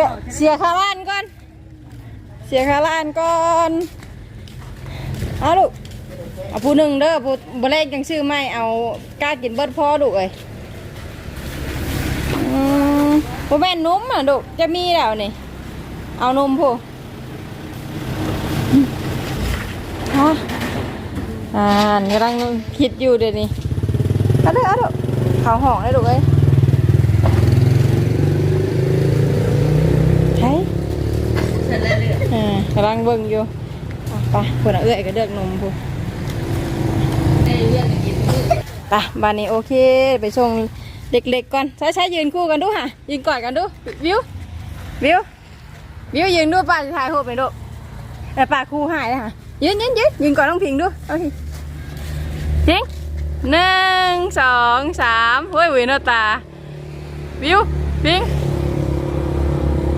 บะเสียค่าล้านก่อน เสียค่าล้านก่อนเอาลูกเอาผู้หนึ่งเด้อผู้บเลกยังชื่อไม่เอากล้ากินเบิดพ่อลูเอ้ยผู้แม่นุ่มอะลูจะมีแล้วนี่ เอานมผู้ฮะอ่านกำลังคิดอยู่เดี๋ยวนี้เอาเด้อเอาด้อเขาห้องได้ลูเอ้ยใช่ เสร็จแล้วเลย อกำลังเบิ่งอยู่ไปเพื่อนเอื้อยก็เลือกนมผู้ไปบ้านนี้โอเค ไปส่งเด็กๆก่อนใช้ใช้ยืนคู่กันดูค่ะยืนกอดกันดูวิววิววิวยืนดูป้าจะถ่ายรูปไปดูแต่ป้าคู่หายเลยค่ะยืนยืนยืนยืนกอดน้องพิงดูเอาพิงพิงหนึ่งสองสามเฮ้ยวินตาวิวพิง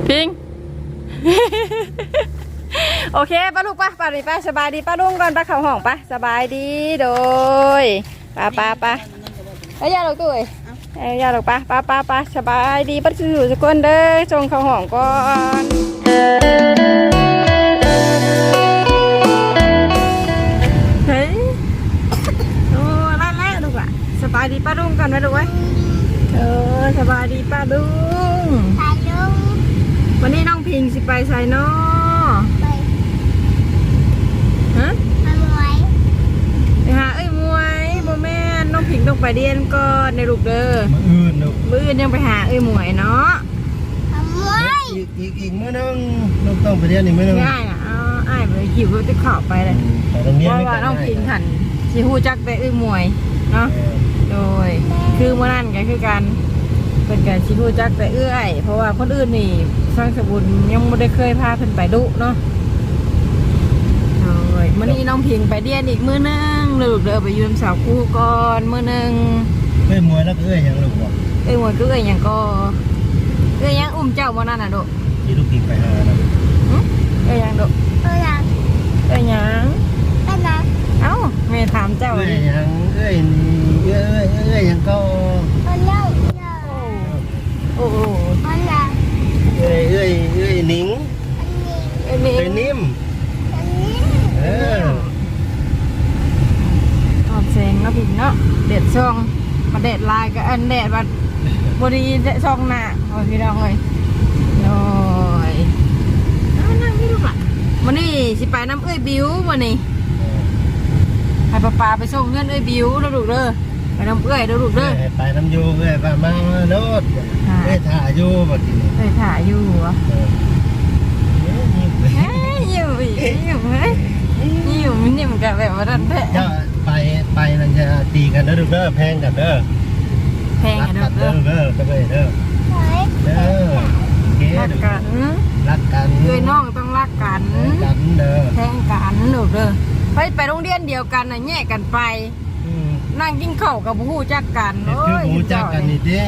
พิง โอเคป้าลูกป้าป้าดีป้าสบายดีป้าลุงก่อนป้าเข่าห้องป้าสบายดีโดยป้าป้าป้าเอ้ยาดอกตุ้ยเอายาดอกป้าป้าป้าป้าสบายดีป้าสู่สกุลเด้อจงเข่าห้องก่อน ใส่นอไปฮะทำไว้ไปหาเอ้ยมวยโบแม่นน้องผิงต้องไปเรียนก่อนในลูกเด้อมาอื่นลูกมื้ออื่นยังไปหาเอ้ยมวยเนาะทำไว้อีกอีกอีกมื้อนึงลูกต้องไปเรียนอีกมื้อนึงง่ายอะเอาอ้ายไปหิวก็จะเข่าไปเลยไปโรงเรียนเพราะไม่ว่ากันน้องผิงขันสิฮู้จักแต่เอ้ยมวยเนาะโดยคือเมื่อนั้นก็คือการ เป็นการสิฮู้จักแต่เอื้อย เพราะว่าคนอื่นนี่สร้างสบุญยังไม่ได้เคยพาเพิ่นไปดุเนาะโดยมื้อนี้น้องผิงไปเรียนอีกมื้อนึงลูกเด้อไปยืมสาวคู่ก่อนมื้อนึงเอ้ยมวยแล้วก็เอ้ยหยังลูกบอกเอ้ยหมวยก็เอ้ยหยังก็เอ้ยหยังอุ้มเจ้ามานั่นน่ะโดกที่ลูกกินไปหานะหึเอ้ยหยังโดกเออหลังเอ้ยหยังก็นะเอ้าแม่ถามเจ้าเอ้ยดิหยังเอ้ยนี่เอ้ยเอ้ยเอ้ยหยังก็ เออเล่าเล่า โอ้โหเออหลังเอ้ยเอ้ยเอ้ยหนิงอันนี้เอ้ยนี่เอ้ยนิ่ม อันนี้เออตอบแสงเนาะพี่เนาะเด็ดซองมาเด็ดลายกับอันเด็ดบัดบดีเด็ดซองหน้าโอ้ยพี่น้องเอ้ยโอ้ยเอานั่งพี่ลูกล่ะวันนี้สิไปน้ำเอ้ยบิววันนี้ ให้ป้าปาไปส่งเงินเอ้ยบิวแล้วลูกเด้อไปน้ำเอ้ยเด้อลูกเอ้เด้อยไปน้ำยูเอ้ยไปมาโนดค่ะ เอ้ยถ่ายอยู่บัดนี้เอ้ยถ่ายอยู่เหรอเออเอ้ยนิ่มเลยเอ้ยอยู่อีกอยู่เฮ้ยอยู่มันนี่มันกันแบบว่าดันแพะเจ้าไปไปนั่นจะตีกันเด้อลูกเด้อแพงกันเด้อแพงรักันกันเด้เด้ออเด้อก็ไปเด้อเฮ้ยเด้อโอเครักเด้อกันรักกันเอ้ยน้องต้องรักกันกันเด้อแพงกันลูกเด้อไปไปโรงเรียนเดียวกันน่ะแยกกันไป อืมนั่งกินข้าวกับผู้จักกันเด็กคือหมูจักกันนี่ดิ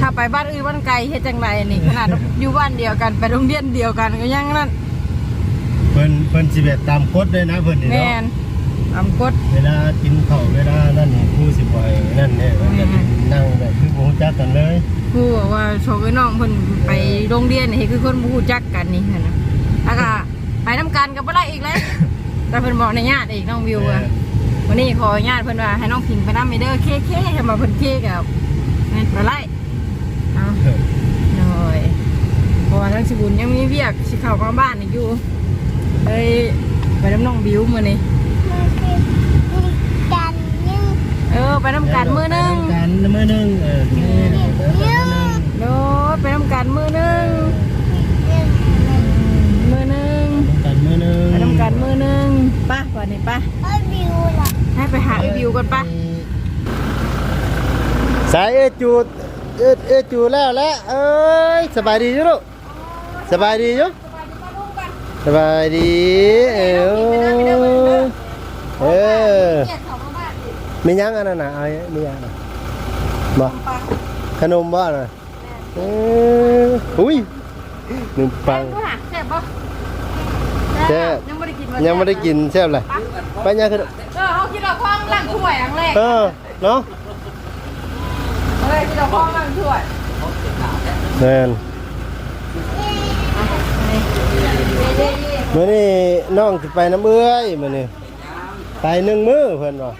ถ้าไปบ้านอื่นบ้านไกลเฮ็ดจังไรนี่ขนาดอยู่บ้านเดียวกันไปโรงเรียนเดียวกันก็ยังนั่นเพิ่นเพิ่นสิแบบตามกฎเลยนะเพิ่นนี่แม่เนาะนตามกฎ เวลากินข้าวเวลานั่นนี่ผู้สิบ่อยนั่นเนี่ยเพิ่นจะนั่งแบบคือหมูจักกันเลยผู้บอกว่าโชว์ไอ้น้องเพิ่นไปโรงเรียนนี่คือคนผู้จักกันนี่หั่นนะแล้วก็ไปน้ำกันกับบ่ได้อีกแล้วแต่เพิ่นบอกในญาติอีกน้องวิวอะวันนี้ขอญาติเพิ่นว่าให้น้องพิงไปน้ำไปเด้อเคเคให้มาเพิ่นเคกับนั่นไปไล่เอาหน่อยเพราะ ว่าทั้งสิบุญยังมีเวียกสิเข้ามาบ้านอีกอยู่เอ้ยไปน้ำน้องบิวมื้อนี้มันคือมีกันยิ่งเออไปน้ำกันมื้อหนึงไปนำกันมื้อหนึงเออโอเคเดี๋ยวเดี๋ยวมื้อหนึงโดดไปน้ำกันมื้อหนึงยิ่งมื้อหนึงนำกันมื้อหนึงไปน้ำกันมื้อหนึงไป่ะวันนี้ไป่ะเออวิวล่ะให้ไปหาไอ้บิวกันไป่ะสายเอจูดเอเอจูดแล้วแหละเอ้ยสบายดีอยู่ลูก สบายดีอยู่สบายดีเออเออเกียดเขามาบ้านดิมียังอันนั้นน่ะเอามียังน่ะบ่ขนมบ่น่ะเอออุ้ยขนมปังดูหะแซ่บปะแซ่บยังไม่ได้กินยังไม่ได้กินแซ่บเลยไปยังคือเออเขาคิดเราคว้างล่างถ้วยครั้งแรกเออเนาะเออคิดเราคว้างล่างถ้วยแม่นยิ่ง มื้อนี้น้องสิไปน้ำเอื้อยมื้อนี้ไปหนึ่งมื้อเพิ่นว่า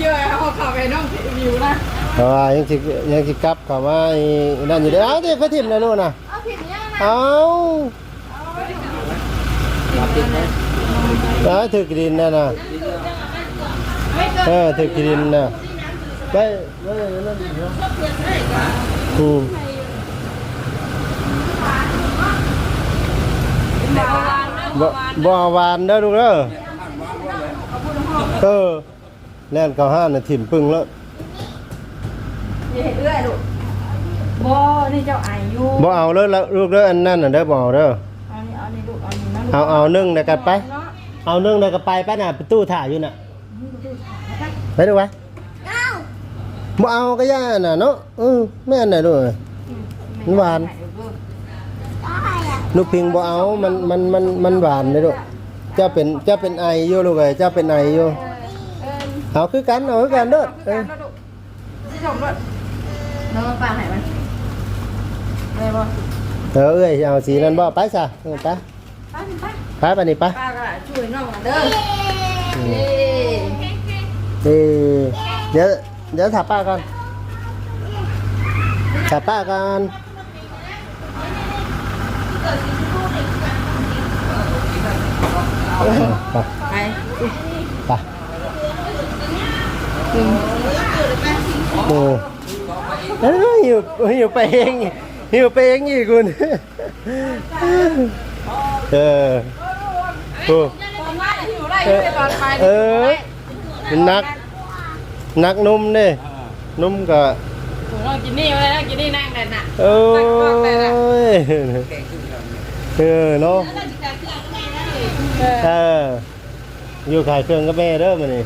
เยอะเอาเข้าไปน้องวิวนะเพราะว่ายังสิยังสิกลับเข้ามาอีนั่นอยู่เด้อเอ้าที่เขาทิ่มแล้วนู่นน่ะเอาผิดเนี่ยนะเอ้ามาปิดเลยเอ้าถึกดินนั่นน่ะไม่เกินเออถึกดินน่ะไปไปนั่นเนาะอืม เมื่อวานเมื่บ่อวานบ่หวานเด้อลูกเด้อเออแล่นเข้าห้านน่ะถิ่มปึ้งแล้วอย่าเห็นเอื้อยลูกบ่นี่เจ้าอายุบ่เอาเด้อลูกเด้ออันนั้นน่ะเด้อบ่เอาเด้อเอานี่เอานี่ลูกเอานี่นะลูกเอาเอานึ่งแล้วกันไป เนาะเอานึ่งแล้วก็ไปป้าน่ะประตูถ่ายอยู่น่ะไปดูไว้บ่เอาก็ย่าน่ะเนาะเออแม่นน่ะด้วยมันหวานได้อะ ลูกพิงบ่เอา มัน มัน มัน มันหวานเลยลูกเจ้าเป็น เจ้าเป็นไออยู่ลูกเอ้ยเจ้าเป็นไออยู่ เอาคือกัน เอาคือกันเด้อเออที่ชมด้วยน้องปลาไหนมันได้บ่เออเอ้ยเอาสีนั้นบ่ไปซะเออไปป้าสิป้าไปไปนี่ไปป้าก็ช่วยน้องเด้อเย้เออเดี๋ยว เดี๋ยวถามป้าก่อนถามป้าก่อน ไปไปโอ้เอ้ยหิวหิวไปเองหิวไปเองอีกคุณเออโอ้ตออยู่ตอนไปเออมันนักนักนุ่มเด้นุ่มก็น้องกินนี่มาแล้วกินนี่นั่งเลยน่ะโอ้ย เออเนาะเอออยู่ขายเครื่องกับแม่เด้อมื้อนี้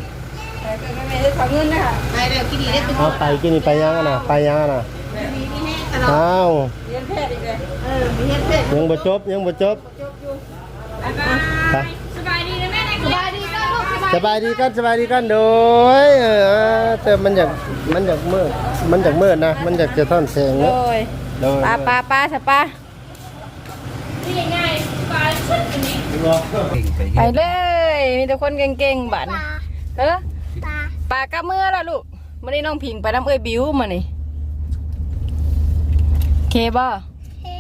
แต่ก็ไม่ได้ขอเงินนะคะไปแล้วกินดีได้เป็นเอาไปกินนี่ไปยังอะน่ะไปยังอะน่ะมีมีแห้งตลอดอ้าวเรียนเพศอีกเลยเออมีแห้งเผ็ดยังบ่จบยังบ่จบไปสบายดีนะแม่สบายดีก็ลูกสบายสบายดีกันสบายดีกันโดยเออแต่มันอยากมันอยากมืดมันอยากมืดนะมันอยากจะท่อนแสงโดเนาะยโดยปลาปลาปลาสปลาเก่ง ไปไปเลย มีแต่คนเก่งๆบัดปลาเออปลาปลากระเมื่อละลูกมื่อนี้น้องพิงไปน้ำเอ้ยบิวมานี่เคบ่เฮ้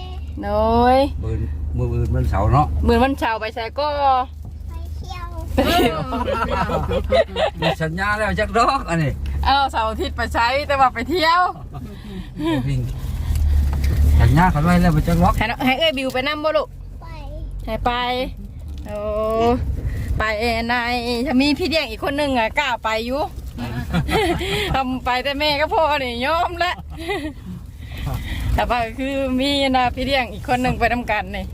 น้อยมือมืออื่นมันเสาร์เนาะเหมือนวันเช้าไปใส่ก็ไปเที่ยวมีสัญญาแล้วจักดอกอันนี้เอาเสาร์อาทิตย์ไปใช้แต่ว่าไปเที่ยวพิงสัญญาเขาไว้แล้วมันจักดอกให้น้องให้เอ้ยบิวไปนั่บ่ลูกไป ให้ไป โอ้ไปเอ็นนายจะมีพี่เลี้ยงอีกคนหนึ่งอะกล้าไปอยู่ทำไปแต่แม่ก็พอนี่ยอมละแต่ว่าคือมีนะพี่เลี้ยงอีกคนหนึ่งไปทำกันนี่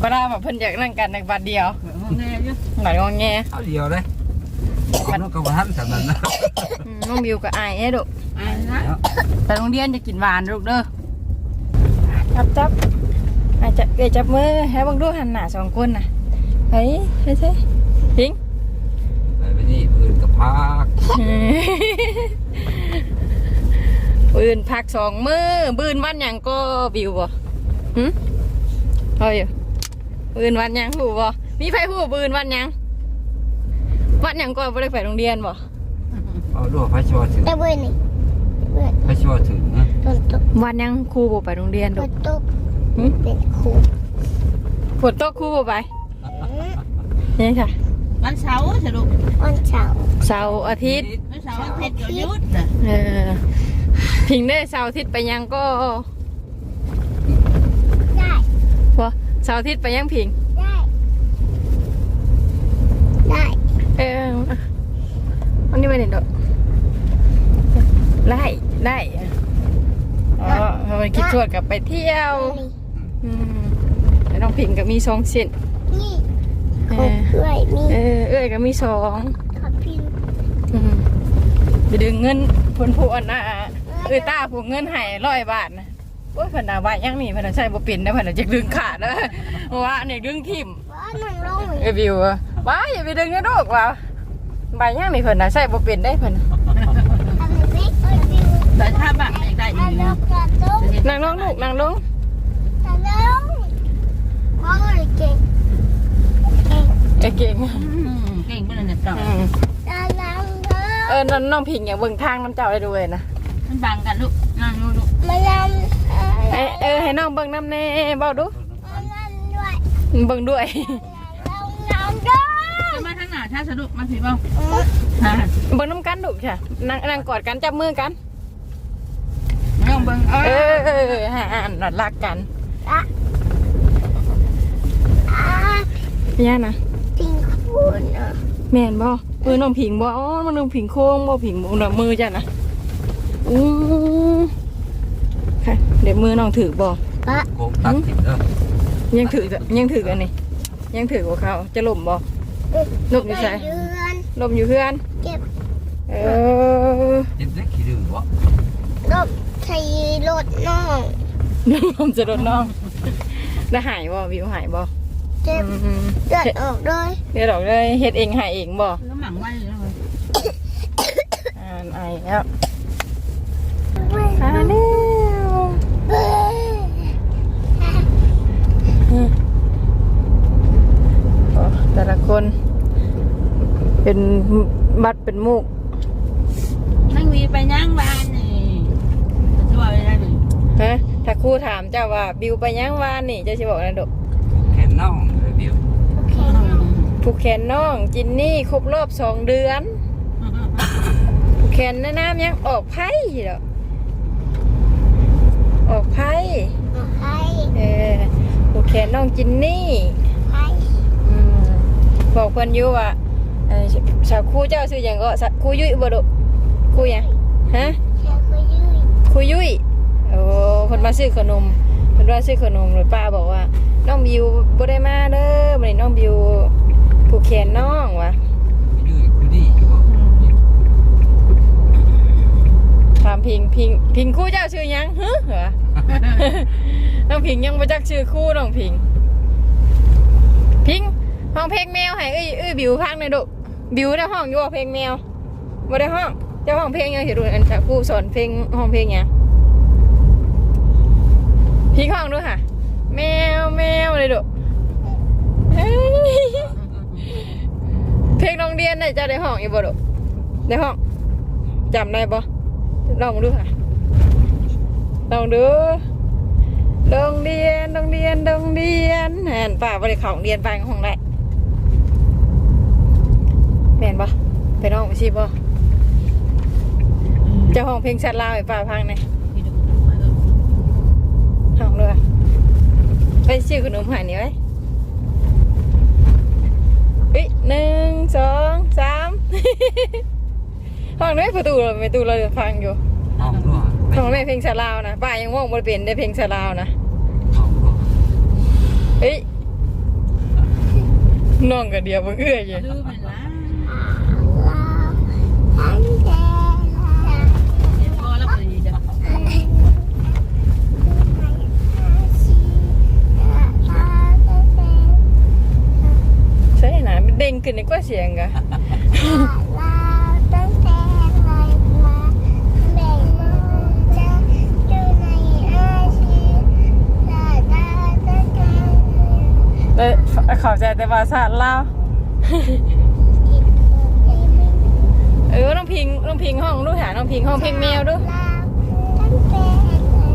เวลาแบบเพิ่นอยากนั่งกันในบัดเดียวแน่อยู่หลายงอแงเอาเดียวเลยมันก็บ่ทันสำนั้นนะอืมน้องบิวกับไอ้ให้ลูกอ่านนะไปโรงเรียนจะกินหวานลูกเด้อจับจับ ไอ้จับเอ้ยจับมือให้บังดูหันหน้าสองคนน่ะเฮ้ยเฮ้ยเฮ้ยพิงไปไปนี่อื่นกับพักปืนพักสองมือปืนวันหยังก็บิวบ่หึเฮ้ยปืนวันหยังหูบ่มีไผหูปืนวันหยังวันหยังก็บ่ได้ไปโรงเรียนบ่เอาด้วยพระชวถึงแต่เว้ยนี่เว้ยพระชวถึงนะฝนตกวันหยังครูบ่ไปโรงเรียนฝลูกนตก หึเป็นครูฝนตกครูบ่ไปยังค่ะวันเสาร์สรุปวันเสาร์เสาร์อาทิตย์วันเสาร์วันเพชรหยุดนะเออพิงได้เสาร์อาทิตย์ไปยังก็ได้บ่เสาร์อาทิตย์ไปยังพิง ได้ได้เออวันนี้ไปไหนดอกได้ได้อ๋อมันคิดชวดกับไปเที่ยวนี่ อืมแล้วน้องพิงก็มีสองเส้นนี่เอขออเพื่อนนี่เออเอ้ยก็มีสองขอพิมพ์อืมไปดึงเงินผลผู้อันน่ะเอ้ยตาผูกเงินให้ร้อยบาทนะโอ้ยเพนนาว่ายังนี่เพนนาใช่บ่เป็นนะเพนนาจะดึงขาดนะเพราะว่าอันนี้ดึงทิ่ม ว่าหนังลงเอยวิวอะว้าอย่าไปดึงนะลูกว่าใบยังนี่เพนนาใช่บ่เป็นได้เพนน่ะทำให้เอ้ยพิมพ์แต่ถ้าบังอยากได้อีอันกลงกระตุ้งนั่งลงลูกนั่งลงกระตุ้ง อ้ยเก่งเก่งเอ้ยเก่งอืมเก่งเพิ่นน่ะต่ออืมตาลังเด้อเออนั่นน้องพิงอย่าเบิ่งทางน้ำเจ้าได้ด้วยนะมันบังกันลูกนั่งลูกลูกมาลำเอ้ยเออให้น้องเบิ่งน้ำแน่เบ้าดูมาลำด้วยเบิ่งด้วย ลำลำด้วยจะมาทางหน้าถ้าสะดุกมาสิบ่ Ừ. ฮะเบิ่งน้ำกันดุค่ะนั่งนั่งกอดกันจับมือกัน น้องเบิ่งเอเอออเออเออให้อ่านรักกันอะอะ เนี่ยนะพิงคุณอะแม่นบ่เออน้องผิงบ่อ๋อมันน้องผิงโค้งบ่ผิงบ่น่ะมือจ้ะนะอู้ค่ะเดี๋ยวมือน้องถือบ่ปะโกงตัดติดเด้อยังถือยังถืออันนี้ยังถือกว่าเขาจะล่มบ่ลมอยู่ใช่เดือนลมอยู่เพื่อนเก็บเออจิตเล็กขี้ดื้อบ่รถไทยรถน้องลมจะโดนน้องแล้วหายบ่วิวหายบ่ เจ็บอืมเลือดออกด้วยเดี๋ยวดอกเลยเฮ็ดเองหายเองบ่แล้วหมั่งไว้เลยอ่านไอแล้วเว้ยอ่านแล้วเว้ยโอ้แต่ละคน เป็นบัดเป็นมูกนั่งวีไปย่างบ้านนี่จะว่าอะไรนี่ฮะถ้าครูถามเจ้าว่าบิวไปยังวานนี่เจ้าสิบอกนะดอก แขนน่องเลยบิว ผูกแขนน้องจินนี่ครบรอบสองเดือนผูกแขนน้ำยังออกไพ่เหรอออกไพ่ไอ้เออผูกแขนน้องจินนี่ไอ้อืมบอกเพิ่นอยู่ว่าเอ่อสาวครูเจ้าชื่อหยังก็สาวครูยุ้ยบ่ดอกครูหยังฮะเชื่อคุยยืดครูยุ้ยโอ้คนมาซื้อขนมคนมาซื้อขนมแล้วป้าบอกว่าน้องบิวบ่ได้มาเด้อมื้อนี้น้องบิว ผูกแขนน้องวะดื้ออยู่ดีอยู่บ่ถามพิงพิงพิงครูเจ้าชื่อหยังฮึเหรอ น้องพิงยังบ่จักชื่อครูน้องพิง พิงห้องเพลงแมวให้เอ้ยเอ้ยบิวพังหน่อยดุบิวได้ห้องอยู่บ่เพลงแมวบ่ได้ห้องเจ้าห้องเพลงยังสิรู้อันค่ะครูสอนเพลงห้องเพลงหยังพิงห้องดูค่ะ แมวแมวเลยดุเฮ้ย เพลงโรงเรียนน่ะเจะได้ห้องอยู่บ่ดุได้ห้องจำได้บ่ลองดูค่ะลองดูโรงเรียนโรงเรียนโรงเรียนแหนป้าบ่ได้เข้าโรงเรียนไปห้องได้แม่นบ่ไปน้องไปสิบ่จะห้องเพลงชัดลาวให้ป้าฟังหนห้องด้วยไปซื้อขนมหายนี่ไว้ เอ้ยหนึ่งสองสามห้องนี้ประตูเราประตูเราฟังอยู่ห้องรั่วห้องแม่เพลงชาลาวนะป้ายังว่องบริเป็นได้เพลงชาลาวนะห้องรั่วเฮ้ยน้องกับเดียวมึงเอื้อยอยู่ลืมไปละ ลาอันเดลา เดี๋ยวพอแล้วก็ดีจ้ะ ใช่นะมันเด้ กินในก็เสียงกะขอบใจแต่ว่าสาดเล่าเออน้องพิงน้องพิงห้องดูหาน้องพิงห้องพิงแมวด้วย ลาตั้งแต่ไรมา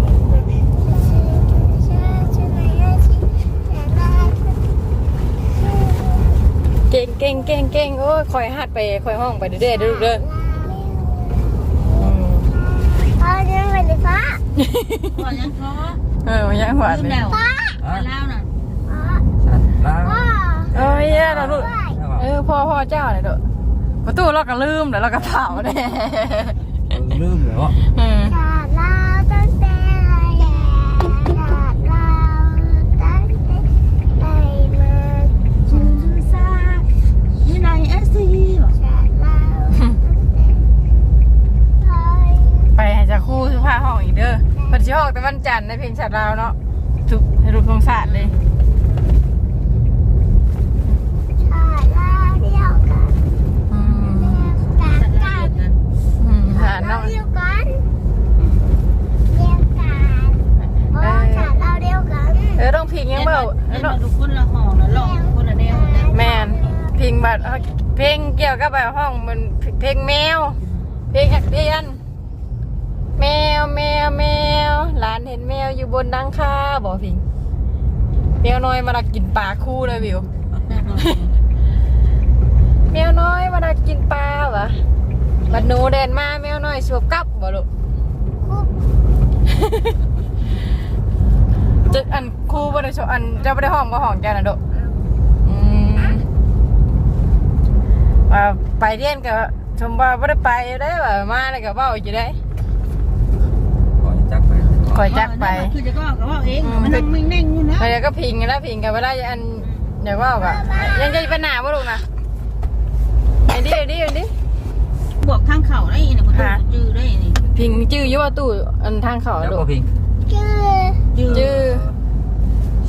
จะอยู่ในอาชีพลาดา เก่งเก่งเก่งเก่งโอ้ยคอยหัดไปคอยห้องไปเรื่อยๆเด้อลูกเด้ออืมพ่อยังไม่ได้ฟ้าก่อนยังพอเออยังหวานลืมเลยแล้วฟ้ามาแล้วน่ะพ่อชัดแล้วพ่อเอ้ยแย่แล้วลูกแล้วก็เออพ่อพ่อเจ้าเลยเด้อประตูเราก็ลืมแล้วเราก็เผาเด้ลืมเลยว่าเออ จะคู่สุภาพห้องอีกเด้อเพันชิห้องแต่วันจันทร์ในเพลงชาติลาวเนาะทุกให้รูปทรงศาสตร์เลย ชาลาวเดียวกันอืมกันสัตว์กัละนเอียดนะอืมหาน้องเดียวกันเดียวกันโอ้ชาลาวเดียวกันเออต้องพิงยังเบาเอเป็นมาดูคนละห้องละหลอกคนละแนวนะแมนเพลงแบบเพลงเกี่ยวกับแบบห้องมันเพลงแมว เพลงอักเรียนานเห็นแมวอยู่บนดังคาบอกพิงแมวน้อยมาดักกินปลาคู่เลยวิว แมวน้อยมาดักกินปลาวะบัดหนูเดินมาแมวน้อยสวบกลับบ่ลูกจะอันครูบ่ได้ชอันเจะบ่ได้ห้องบ่ห้องแกน่ะโดะอืมว่าไปเรียนก็ชมว่าบ่ได้ไปได้ว่ามาแล้วก็เว้าอยู่ได้ก่อนจักไป คอยจักไปคือจะก็ก็ว่าเองมันนั่งไม่แน่งอยู่นะแล้วก็พิงแล้วพิงกันเวลาอันอยากเว้าก็ยังจะปหน้าบ่ลูกนะไอ้ดิไอ้ดิไอ้ดิบวกทางเข่าได้เนี่ยมันจื้อได้นี่พิงจื้ออยู่ว่าตู้อันทางเข่าแล้วลูก็พิงจื้อจื้อ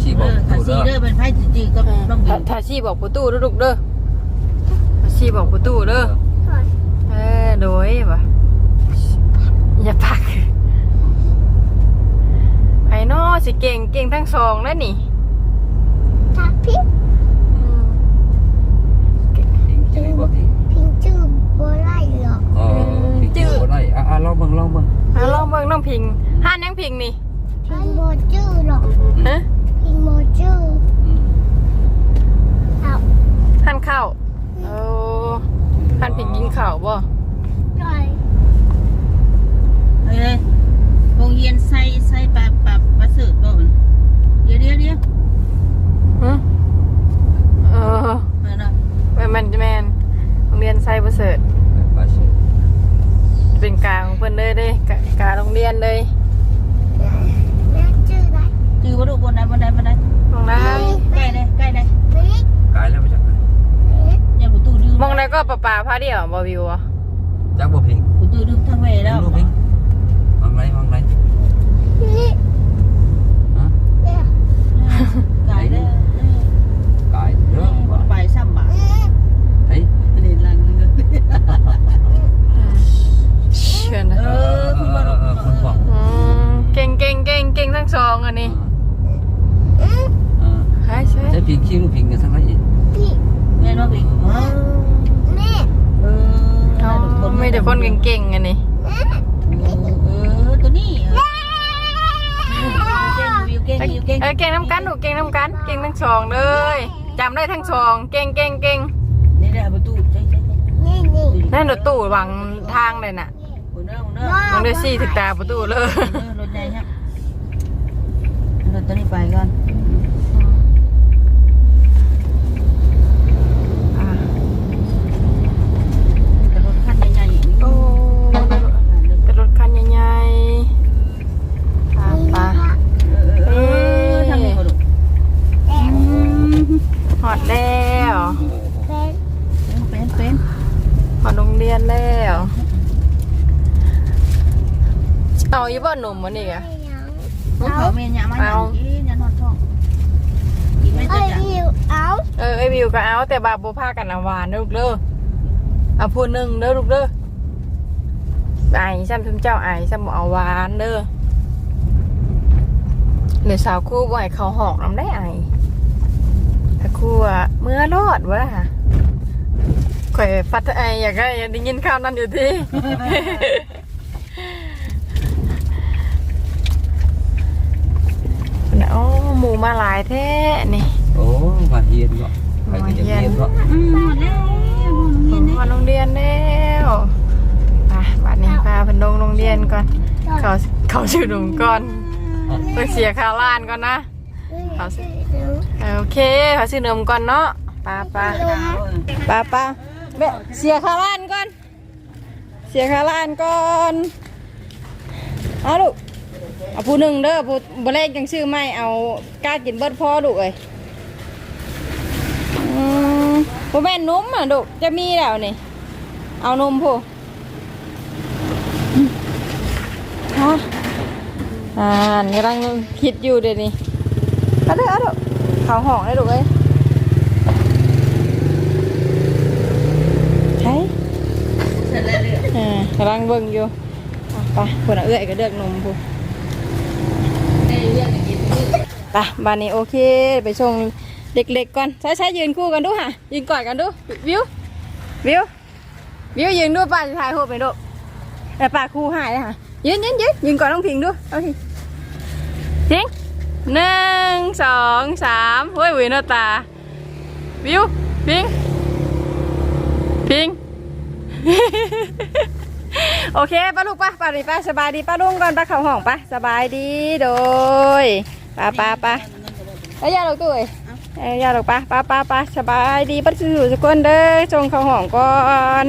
ชีบอกอถ้าถูกซีเด้อเป็นไพ่จื้อก็ต้องถ้าชีบอกประตูลูกเด้อถ้าชีบอกประตูเด้อเออโดยปะอย่าปักไอ้นอ สิเก่งเก่งทั้งสองแล้วนี่ทักพิมอืมพิงชีบอกพิงพิงชื่อโบไลหรอกอ๋อพิงชื่อบ่ได้อะลองเบิ่งลองเบิ่งเอาลองเบิ่งน้องพิงห้านยังพิงนี่พิงโบชื่อหรอกฮะพิงโบชื่ออืมเอาห้านข้าวโอ้ห้านพิงกินข้าวบ่ หน่อย เอ้ ยวงเย็นใส่ใส่ปลาปลาปลาเสิร์ฟบ่มันเดี๋ยวเดี๋ยวเดี๋ยวฮะเออมาเนาะแม่นแม่นแม่นโรงเรียนไซประเสริฐไปเชื่อเป็นกลางของเพิ่นเลยเด้กะกลางโรงเรียนเลยแม่ชื่ออะไรจื้อว่าดูบนไหนบนไหนบนไหนมองได้ใกล้เลยใกล้เลยพิงกายแล้วไปจักไปยังประตูดื้อมองได้ก็ประปาพาเดียวบ่วิวอะจักบ่พิงประตูดื้อทั้งเวแล้ว ลูกพิง วางไรวางไรนี่ฮะเนี่ยกายได้กายเด้อว่าไปซ้ำบ่าเฮ้ยเล่นลังเรือเชื่อนะเออคุณว่าเออคุณบอกอืมเก่งเก่งเก่งเก่งทั้งสองอันนี้อ่าใช่ใช่ใช้พิงขี้ลูกพิงกันสักไรอีกพี่แม่น้องพิงนี่เอออ๋อไม่แต่คนเก่งๆอันนี้ เก่งวิวเก่งวิวเก่งเออเก่งน้ำกันหนูเก่งน้ำกันเก่งทั้งสองเลยจำได้ทั้งสองเก่งเก่งเก่งนี่ได้ประตูใช่ใช่นี่นี่นั่นหนูตู้หวังทางเลยน่ะคนเด้อคนเด้อน้องเดซี่ถึกตาประตูเลยรถใหญ่ฮะรถตัวนี้ไปก่อน อะ แต่รถคันใหญ่ๆอย่างนี้ โอ้เป็นรถคันใหญ่ๆอะไป เออทางนี้ก็ดู แต่ หอดแล้ว เป็น เป็นเป็น หอดโรงเรียนแล้วเอาอีบ่ห นุ่มมันอีกอะไม่ยังเขาเมียยามาอย่างนี้ยานอนท้องกินไม่ไอ้จะจัดยิวเอาเออไอวิวก็เอาแต่บาบูพากันเอาหวานเด้อลูกเด้อเอาพูดหนึ่งเด้อลูกเด้อไอ้ซ้ำทุมเจ้าไอ้ซ้ำบ่เอาหวานเด้อเดี๋ยวสาวคู่บ่ให้เขาหอกน้ำได้ไอ้แต่คู่อะเมื่อรอดวะข่อยฟัดไออยากได้อยากได้ยินข่าวนั้นอยู่ที่ โอ้หมูมาหลายแท้นี่ โอ้มาเฮียนบ่ไปกันเฮียนบ่อืมหมดแล้วเย็นมาโรงเรียนแล้วไปบัดนี้พาเพิ่นลงโรงเรียนก่อน เขาเขาชื่อหนุ่มก่อนต้องเสียค่าล้านก่อนนะเอาสิเออโอเคเขาชื่อนมก่อนเนาะป้าป้าป้าป้าเบะเสียค่าล้านก่อน เสียค่าล้านก่อนเอาลูก เอาผู้หนึ่งเด้อผู้บ่แรกยังชื่อไม่เอากล้ากินเบิดพ่อลูกเอ้ยอืมผู้แม่นนมอะลูกจะมีแล้วนี่ เอานมผู้ฮะอ่ากำลังคิดอยู่เดี๋ยวนี้เอาเด้อเอาเด้อเขาห้องได้ลูกเอ้ยใช่เสร็จแล้วเลยอ่ากำลังเบิ่งอยู่อะไปคนเอาเอื้อยก็เลือกนมผู้ ได้เรื่องกิน ไปไปบานนี้โอเค ไปชงเด็กๆก่อนใช้ใช้ยืนคู่กันดูค่ะยืนกอดกันดูวิววิววิวยืนดูป้าจะถ่ายรูปไปดูแต่ป้าคู่หายเลยค่ะยืนยืนยืนยืนกอดน้องพิงดูเอาทีพิงหนึ่งสองสามเฮ้ยหวินตาวิวพิงพิงโอเคป้าลูกป้าป้าดีป้าสบายดีป้าลุงก่อนป้าเข่าห้องป้าสบายดีโดย ป้าป้าป้าแล้วยาลูกตุ้ยเอ้ยยาลูกป้าป้าป้าป้าสบายดีป้าสู่สกุลเด้อจงเข่าห้องก่อน